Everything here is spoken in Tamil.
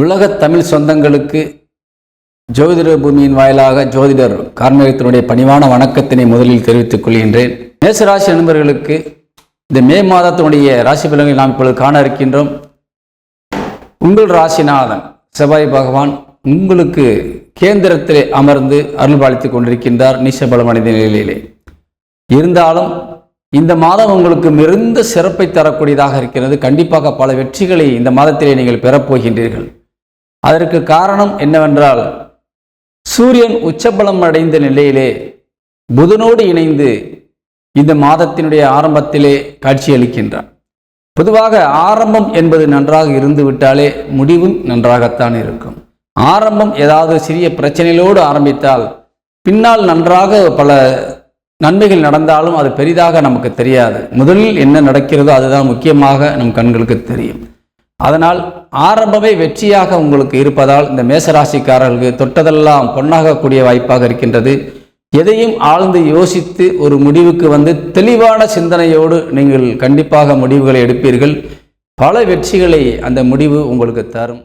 உலகத் தமிழ் சொந்தங்களுக்கு ஜோதிட பூமியின் வாயிலாக ஜோதிடர் கார்மேகத்தினுடைய பணிவான வணக்கத்தினை முதலில் தெரிவித்துக் கொள்கின்றேன். மேசராசி நண்பர்களுக்கு இந்த மே மாதத்தினுடைய ராசி பலன்களை நாம் இப்பொழுது காண இருக்கின்றோம். உங்கள் ராசிநாதன் செவ்வாய் பகவான் உங்களுக்கு கேந்திரத்திலே அமர்ந்து அருள்பாலித்துக் கொண்டிருக்கின்றார் நீசபல மனித நிலையிலே. இருந்தாலும் இந்த மாதம் உங்களுக்கு மிகுந்த சிறப்பை தரக்கூடியதாக இருக்கிறது. கண்டிப்பாக பல வெற்றிகளை இந்த மாதத்திலே நீங்கள் பெறப்போகின்றீர்கள் அதற்கு காரணம் என்னவென்றால் சூரியன் உச்சபலம் அடைந்த நிலையிலே புதனோடு இணைந்து இந்த மாதத்தினுடைய ஆரம்பத்திலே காட்சியளிக்கின்றான் பொதுவாக ஆரம்பம் என்பது நன்றாக இருந்து விட்டாலே முடிவும் நன்றாகத்தான் இருக்கும். ஆரம்பம் ஏதாவது சிறிய பிரச்சனைகளோடு ஆரம்பித்தால் பின்னால் நன்றாக பல நன்மைகள் நடந்தாலும் அது பெரிதாக நமக்கு தெரியாது. முதலில் என்ன நடக்கிறதோ அதுதான் முக்கியமாக நம் கண்களுக்கு தெரியும். அதனால் ஆரம்பமே வெற்றியாக உங்களுக்கு இருப்பதால் இந்த மேசராசிக்காரர்களுக்கு தொட்டதெல்லாம் பொன்னாகக்கூடிய வாய்ப்பாக இருக்கின்றது. எதையும் ஆழ்ந்து யோசித்து ஒரு முடிவுக்கு வந்து தெளிவான சிந்தனையோடு நீங்கள் கண்டிப்பாக முடிவுகளை எடுப்பீர்கள். பல வெற்றிகளை அந்த முடிவு உங்களுக்கு தரும்.